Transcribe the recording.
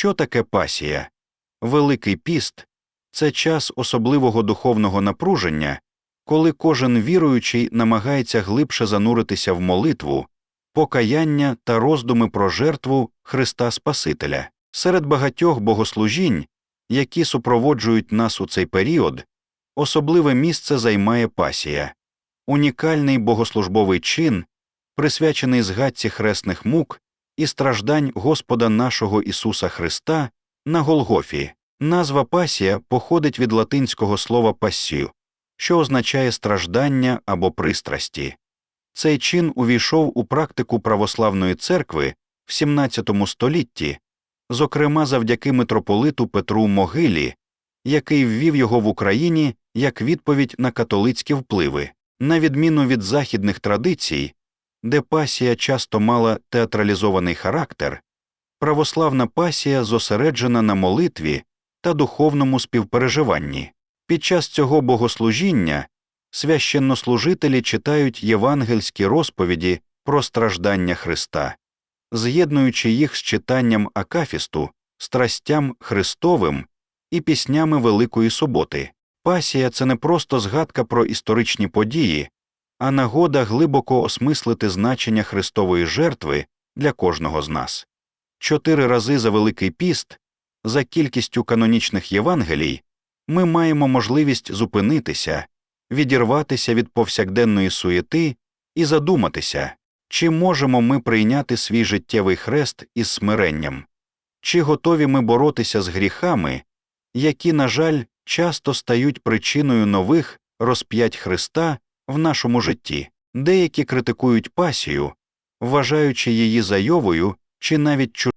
Що таке пасія? Великий піст це час особливого духовного напруження, коли кожен віруючий намагається глибше зануритися в молитву, покаяння та роздуми про жертву Христа Спасителя. Серед багатьох богослужінь, які супроводжують нас у цей період, особливе місце займає пасія, унікальний богослужбовий чин, присвячений згадці хресних мук і страждань Господа нашого Ісуса Христа на Голгофі. Назва пасія походить від латинського слова пассію, що означає страждання або пристрасті. Цей чин увійшов у практику православної церкви в XVII столітті, зокрема завдяки митрополиту Петру Могилі, який ввів його в Україні як відповідь на католицькі впливи, на відміну від західних традицій, де пасія часто мала театралізований характер, православна пасія зосереджена на молитві та духовному співпереживанні. Під час цього богослужіння священнослужителі читають євангельські розповіді про страждання Христа, з'єднуючи їх з читанням Акафісту, страстям Христовим і піснями Великої Суботи. Пасія це не просто згадка про історичні події, а нагода глибоко осмислити значення Христової жертви для кожного з нас. Чотири рази за Великий піст, за кількістю канонічних Євангелій, ми маємо можливість зупинитися, відірватися від повсякденної суєти і задуматися, чи можемо ми прийняти свій життєвий хрест із смиренням, чи готові ми боротися з гріхами, які, на жаль, часто стають причиною нових розп'ять Христа в нашому житті. Деякі критикують пасію, вважаючи її зайовою чи навіть чужою.